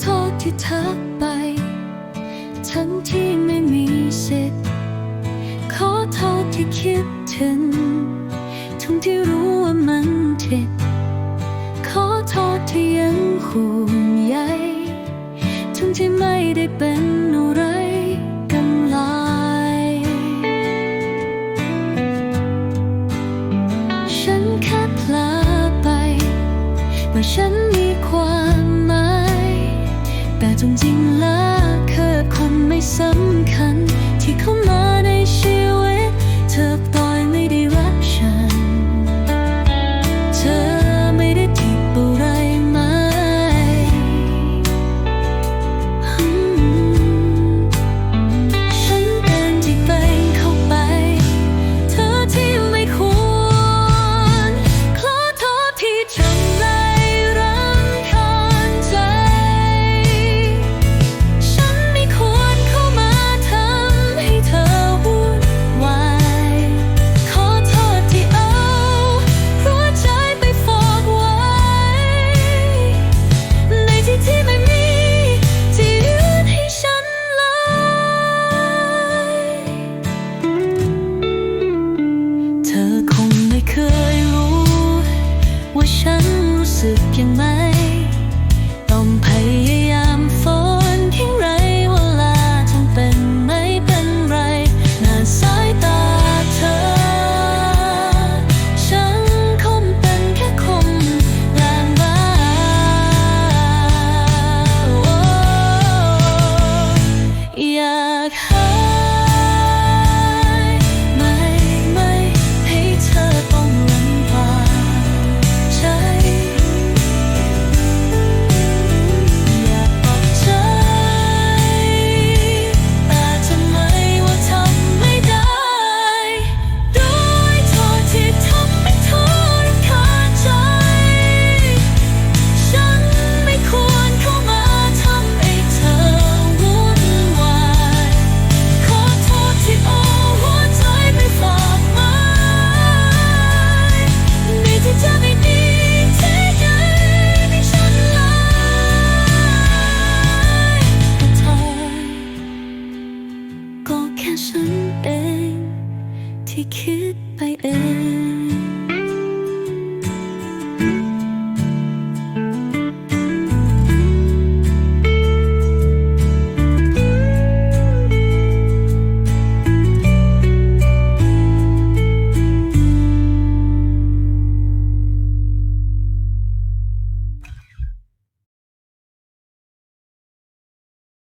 โทษที่เธอไป ทั้งที่ไม่มีสิทธิ์ขอโทษที่คิดถึง ทั้งที่รู้ว่ามันผิดขอโทษที่ยังห่วงใยทั้งที่ไม่ได้เป็นอะไรกันลายฉันแค่พลาไปเมื่อฉัน จนจริงล้วเธอคนไม่สำคัญ ที่เข้ามาในชีวิต ฉันรู้สึกยังไง ต้องพยายาม คิดไปเอง